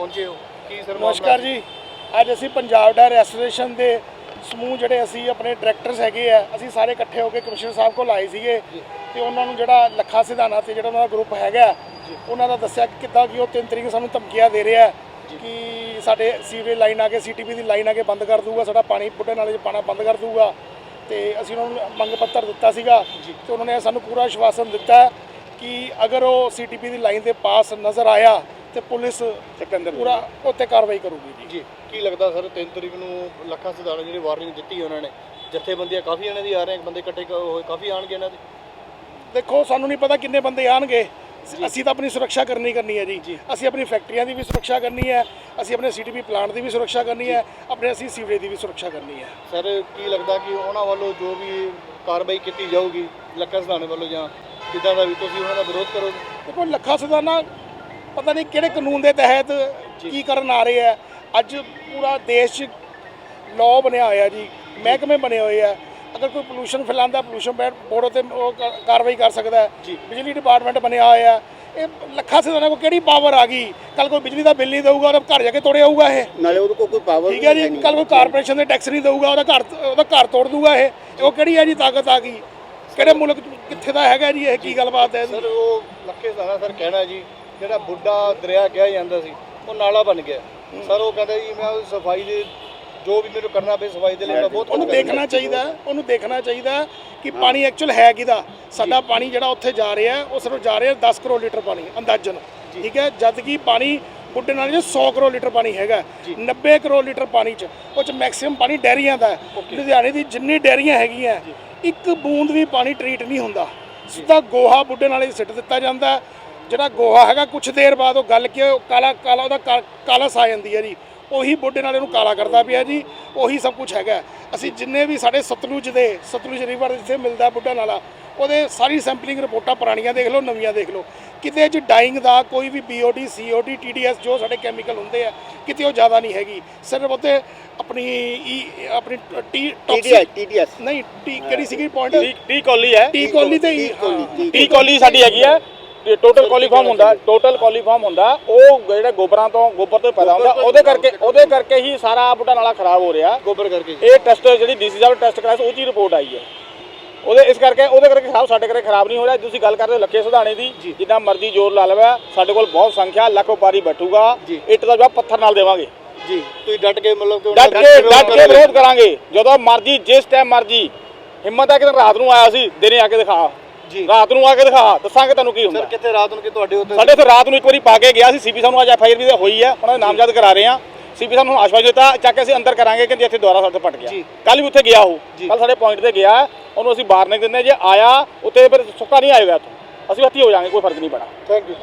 ਪਹੁੰਚੇ ਹੋ? ਕੀ ਸਰ ਨਮਸਕਾਰ ਜੀ। ਅੱਜ ਅਸੀਂ ਪੰਜਾਬ ਦਾ ਰੈਸਟੋਰੇਸ਼ਨ ਦੇ ਸਮੂਹ ਜਿਹੜੇ ਅਸੀਂ ਆਪਣੇ ਡਾਇਰੈਕਟਰਸ ਹੈਗੇ ਆ ਅਸੀਂ ਸਾਰੇ ਇਕੱਠੇ ਹੋ ਕੇ ਕਮਿਸ਼ਨਰ ਸਾਹਿਬ ਕੋਲ ਆਏ ਸੀਗੇ ਤੇ ਉਹਨਾਂ ਨੂੰ ਜਿਹੜਾ ਲੱਖਾ ਸਿਧਾਨਾ ਤੇ ਜਿਹੜਾ ਉਹਨਾਂ ਦਾ ਗਰੁੱਪ ਹੈਗਾ ਉਹਨਾਂ ਦਾ ਦੱਸਿਆ ਕਿ ਕਿੱਦਾਂ ਕਿ ਉਹ ਤਿੰਨ ਤਰੀਕ ਨੂੰ ਸਾਨੂੰ ਧਮਕੀਆਂ ਦੇ ਰਿਹਾ ਕਿ ਸਾਡੇ ਸੀਵਰੇਜ ਲਾਈਨ ਆ ਕੇ ਸੀਟੀਪੀ ਦੀ ਲਾਈਨ ਆ ਕੇ ਬੰਦ ਕਰ ਦੂਗਾ ਸਾਡਾ ਪਾਣੀ ਬੁੱਢੇ ਨਾਲੇ 'ਚ ਪਾਣਾ ਬੰਦ ਕਰ ਦੂਗਾ ਤੇ ਅਸੀਂ ਉਹਨਾਂ ਨੂੰ ਮੰਗ ਪੱਤਰ ਦਿੱਤਾ ਸੀਗਾ ਤੇ ਉਹਨਾਂ ਨੇ ਸਾਨੂੰ ਪੂਰਾ ਆਸ਼ਵਾਸਨ ਦਿੱਤਾ ਕਿ ਅਗਰ ਉਹ ਸੀਟੀਪੀ ਦੀ ਲਾਈਨ ਦੇ ਪਾਸ ਨਜ਼ਰ ਆਇਆ ਤੇ ਪੁਲਿਸ ਸਿਕੰਦਰ ਪੂਰਾ ਉੱਤੇ ਕਾਰਵਾਈ ਕਰੂਗੀ ਜੀ। ਜੀ ਕੀ ਲੱਗਦਾ ਸਰ 3 ਤਰੀਕ ਨੂੰ ਲੱਖਾਂ ਸਿਧਾਣੇ ਜਿਹੜੀ ਵਾਰਨਿੰਗ ਦਿੱਤੀ ਉਹਨਾਂ ਨੇ ਜਥੇਬੰਦੀਆਂ ਕਾਫੀ ਇਹਨਾਂ ਦੀ ਆ ਰਹੇ ਬੰਦੇ ਇਕੱਠੇ ਹੋਏ ਕਾਫੀ ਆਣਗੇ ਇਹਨਾਂ ਦੇ? ਦੇਖੋ ਸਾਨੂੰ ਨਹੀਂ ਪਤਾ ਕਿੰਨੇ ਬੰਦੇ ਆਣਗੇ। ਅਸੀਂ ਤਾਂ ਆਪਣੀ ਸੁਰੱਖਿਆ ਕਰਨੀ ਕਰਨੀ ਹੈ ਜੀ। ਅਸੀਂ ਆਪਣੀ ਫੈਕਟਰੀਆਂ ਦੀ ਵੀ ਸੁਰੱਖਿਆ ਕਰਨੀ ਹੈ ਅਸੀਂ ਆਪਣੇ ਸੀਟੀਪੀ ਪਲਾਂਟ ਦੀ ਵੀ ਸੁਰੱਖਿਆ ਕਰਨੀ ਹੈ ਆਪਣੇ ਅਸੀਂ ਸੀਵਰੇਜ ਦੀ ਵੀ ਸੁਰੱਖਿਆ ਕਰਨੀ ਹੈ। ਸਰ ਕੀ ਲੱਗਦਾ ਕਿ ਉਹਨਾਂ ਵੱਲੋਂ ਜੋ ਵੀ ਕਾਰਵਾਈ ਕੀਤੀ ਜਾਊਗੀ ਲੱਖਾਂ ਸਿਧਾਣੇ ਵੱਲੋਂ ਜਾਂ ਕਿੱਦਾਂ ਦਾ ਵੀ ਤੁਸੀਂ ਉਹਨਾਂ ਦਾ ਵਿਰੋਧ ਕਰੋਗੇ? ਦੇਖੋ ਲੱਖਾ ਸਦਾਨਾ ਪਤਾ ਨਹੀਂ ਕਿਹੜੇ ਕਾਨੂੰਨ ਦੇ ਤਹਿਤ ਕੀ ਕਰਨ ਆ ਰਹੇ ਆ। ਅੱਜ ਪੂਰਾ ਦੇਸ਼ 'ਚ ਲਾਅ ਬਣਿਆ ਹੋਇਆ ਜੀ ਮਹਿਕਮੇ ਬਣੇ ਹੋਏ ਆ। ਅਗਰ ਕੋਈ ਪੋਲੂਸ਼ਨ ਫੈਲਾਉਂਦਾ ਪੋਲੂਸ਼ਨ ਬੋਰਡ ਉਤੇ ਉਹ ਕਾਰਵਾਈ ਕਰ ਸਕਦਾ ਬਿਜਲੀ ਡਿਪਾਰਟਮੈਂਟ ਬਣਿਆ ਹੋਇਆ ਇਹ ਲੱਖਾ ਸਦਾਨਾ ਕੋ ਕਿਹੜੀ ਪਾਵਰ ਆ ਗਈ? ਕੱਲ ਕੋਈ ਬਿਜਲੀ ਦਾ ਬਿੱਲ ਨਹੀਂ ਦੇਊਗਾ ਉਹਦਾ ਘਰ ਜਾ ਕੇ ਤੋੜੇ ਆਊਗਾ ਇਹ। ਨਾਲੇ ਉਹਦੇ ਕੋਲ ਕੋਈ ਪਾਵਰ ਠੀਕ ਹੈ ਜੀ ਕੱਲ ਕੋਈ ਕਾਰਪੋਰੇਸ਼ਨ ਦੇ ਟੈਕਸ ਨਹੀਂ ਦੇਊਗਾ ਉਹਦਾ ਘਰ ਉਹਦਾ ਘਰ ਤੋੜ ਦੂਗਾ ਇਹ। ਉਹ ਕਿਹੜੀ ਹੈ ਜੀ ਤਾਕਤ ਆ ਗਈ? ਕਿਹੜੇ ਮੁਲਕ ਕਿੱਥੇ ਦਾ ਹੈਗਾ ਜੀ ਇਹ? ਕੀ ਗੱਲਬਾਤ ਹੈ ਸਰ ਉਹ ਲੱਖੇ ਸਿਧਾਣਾ ਸਰ ਕਹਿਣਾ ਜੀ। ਜਿਹੜਾ ਬੁੱਢਾ ਦਰਿਆ ਕਿਹਾ ਜਾਂਦਾ ਸੀ ਉਹ ਨਾਲਾ ਬਣ ਗਿਆ। ਸਰ ਉਹ ਕਹਿੰਦਾ ਜੀ ਮੈਂ ਉਹ ਸਫ਼ਾਈ ਦੇ ਜੋ ਵੀ ਮੈਨੂੰ ਕਰਨਾ ਪਏ ਸਫ਼ਾਈ ਦੇ ਲਈ ਮੈਂ ਬਹੁਤ ਉਹਨੂੰ ਦੇਖਣਾ ਚਾਹੀਦਾ ਉਹਨੂੰ ਦੇਖਣਾ ਚਾਹੀਦਾ ਕਿ ਪਾਣੀ ਐਕਚੁਅਲ ਹੈ ਕਿਹਦਾ? ਸਾਡਾ ਪਾਣੀ ਜਿਹੜਾ ਉੱਥੇ ਜਾ ਰਿਹਾ ਉਹ ਸਿਰਫ ਜਾ ਰਿਹਾ 10 ਕਰੋੜ ਲੀਟਰ ਪਾਣੀ ਅੰਦਾਜ਼ਨ। ਠੀਕ ਹੈ? ਜਦ ਕਿ ਪਾਣੀ ਬੁੱਢੇ ਨਾਲ 100 ਕਰੋੜ ਲੀਟਰ ਪਾਣੀ ਹੈਗਾ। 90 ਕਰੋੜ ਲੀਟਰ ਪਾਣੀ ਚ ਉਹ ਚ ਮੈਕਸਿਮਮ ਪਾਣੀ ਡੈਰੀਆਂ ਦਾ ਲੁਧਿਆਣੇ ਦੀ ਜਿੰਨੀ ਡੈਰੀਆਂ ਹੈਗੀਆਂ ਇੱਕ ਬੂੰਦ ਵੀ ਪਾਣੀ ਟਰੀਟ ਨਹੀਂ ਹੁੰਦਾ। ਸਿੱਧਾ ਗੋਹਾ ਬੁੱਢੇ ਨਾਲੇ ਸਿੱਟ ਦਿੱਤਾ ਜਾਂਦਾ। ਜਿਹੜਾ ਗੋਹਾ ਹੈਗਾ ਕੁਛ ਦੇਰ ਬਾਅਦ ਉਹ ਗਲ ਕੇ ਕਾਲਾ ਕਾਲਾ ਉਹਦਾ ਕਾਲਸ ਆ ਜਾਂਦੀ ਹੈ ਜੀ। ਉਹੀ ਬੁੱਢੇ ਨਾਲੇ ਨੂੰ ਕਾਲਾ ਕਰਦਾ ਪਿਆ ਜੀ ਉਹੀ ਸਭ ਕੁਝ ਹੈਗਾ। ਅਸੀਂ ਜਿੰਨੇ ਵੀ ਸਾਡੇ ਸਤਲੁਜ ਦੇ ਸਤਲੁਜ ਰਿਵਰ ਜਿੱਥੇ ਮਿਲਦਾ ਬੁੱਢਾ ਨਾਲਾ ਉਹਦੇ ਸਾਰੀ ਸੈਂਪਲਿੰਗ ਰਿਪੋਰਟਾਂ ਪੁਰਾਣੀਆਂ ਦੇਖ ਲਓ ਨਵੀਆਂ ਦੇਖ ਲਓ। ਕਿਤੇ ਚ ਡਾਈਂਗ ਦਾ ਕੋਈ ਵੀ ਬੀਓਡੀ ਸੀਓਡੀ ਟੀਡੀਐਸ ਜੋ ਸਾਡੇ ਕੈਮੀਕਲ ਹੁੰਦੇ ਆ ਕਿਤੇ ਉਹ ਜ਼ਿਆਦਾ ਨਹੀਂ ਹੈਗੀ। ਸਿਰਫ ਉੱਤੇ ਆਪਣੀ ਈ ਆਪਣੀ ਟੀ ਟੀਡੀਐਸ ਟੀਡੀਐਸ ਨਹੀਂ ਟੀ ਕਿਹੜੀ ਸੀਗੀ ਪੁਆਇੰਟ ਟੀ ਕੋਲੀ ਹੈ। ਟੀ ਕੋਲੀ ਤੇ ਟੀ ਕੋਲੀ ਸਾਡੀ ਹੈਗੀ ਹੈ ਟੋਟਲ ਕੋਲੀਫਾਰਮ ਹੁੰਦਾ ਟੋਟਲ ਕੋਲੀਫਾਰਮ ਹੁੰਦਾ ਉਹ ਜਿਹੜੇ ਗੋਬਰਾਂ ਤੋਂ ਗੋਬਰ ਤੋਂ ਪੈਦਾ ਹੁੰਦਾ ਉਹਦੇ ਕਰਕੇ ਉਹਦੇ ਕਰਕੇ ਹੀ ਸਾਰਾ ਬੁੱਢਾ ਨਾਲਾ ਖਰਾਬ ਹੋ ਰਿਹਾ। ਗੋਬਰ ਕਰਕੇ ਇਹ ਟੈਸਟ ਜਿਹੜੀ ਡੀਸੀ ਸਾਹਿਬ ਟੈਸਟ ਕਰਾਇਆ ਸੀ ਉਹ 'ਚ ਰਿਪੋਰਟ ਆਈ ਹੈ। ਉਹਦੇ ਇਸ ਕਰਕੇ ਉਹਦੇ ਕਰਕੇ ਖਰਾਬ ਸਾਡੇ ਕਰਕੇ ਖਰਾਬ ਨਹੀਂ ਹੋ ਰਿਹਾ। ਤੁਸੀਂ ਗੱਲ ਕਰਦੇ ਹੋ ਲੱਖੇ ਸੁਧਾਣੇ ਦੀ ਜਿੰਨਾ ਮਰਜ਼ੀ ਜ਼ੋਰ ਲਾ ਲਵੇ ਸਾਡੇ ਕੋਲ ਬਹੁਤ ਸੰਖਿਆ ਲੱਖ ਵਪਾਰੀ ਬੈਠੂਗਾ। ਇੱਟ ਦਾ ਜਵਾਬ ਪੱਥਰ ਨਾਲ ਦੇਵਾਂਗੇ। ਜੀ। ਤੁਸੀਂ ਡਟ ਕੇ ਮਤਲਬ ਕਿ ਡਟ ਕੇ ਡਟ ਕੇ। ਵਿਰੋਧ ਕਰਾਂਗੇ। ਜਦੋਂ ਮਰਜ਼ੀ ਜਿਸ ਟਾਈਮ ਮਰਜ਼ੀ ਹਿੰਮਤ ਹੈ ਕਿ ਰਾਤ ਨੂੰ ਆਇਆ ਸੀ ਦਿਨੇ ਆ ਕੇ ਦਿਖਾ। ਰਾਤ ਨੂੰ ਆ ਕੇ ਦਿਖਾ ਦੱਸਾਂਗੇ ਤੈਨੂੰ ਕੀ ਹੁੰਦਾ। ਸਰ ਕਿੱਥੇ ਰਾਤ ਨੂੰ ਕਿ ਤੁਹਾਡੇ ਉੱਤੇ ਸਾਡੇ ਇੱਥੇ ਰਾਤ ਨੂੰ ਇੱਕ ਵਾਰੀ ਪਾ ਕੇ ਗਿਆ ਸੀ ਸੀਪੀ ਸਾਹਿਬ ਨੂੰ ਅੱਜ ਐਫ ਆਈ ਆਰ ਵੀ ਹੋਈ ਹੈ ਉਹਨਾਂ ਦਾ ਨਾਮਜ਼ਦ ਕਰਾ ਰਹੇ ਆ। ਸੀਪੀ ਸਾਹਿਬ ਨੂੰ ਆਸ਼ਵਾਸਨ ਦਿੱਤਾ ਚੱਕ ਕੇ ਅਸੀਂ ਅੰਦਰ ਕਰਾਂਗੇ ਕਿ ਇੱਥੇ ਦੁਆਰਾ ਸਾਡੇ ਪਟ ਗਿਆ। ਕੱਲ ਵੀ ਉੱਥੇ ਗਿਆ ਉਹ ਕੱਲ ਸਾਡੇ ਪੁਆਇੰਟ ਤੇ ਗਿਆ ਉਹਨੂੰ ਅਸੀਂ ਬਾਹਰ ਨਹੀਂ ਦਿੰਦੇ ਜੇ ਆਇਆ ਉੱਥੇ ਫਿਰ ਸੁੱਕਾ ਨਹੀਂ ਆਏਗਾ ਇੱਥੋਂ। ਅਸੀਂ ਹੱਥੀ ਹੋ ਜਾਾਂਗੇ ਕੋਈ ਫ਼ਰਕ ਨਹੀਂ ਪੈਣਾ। Thank you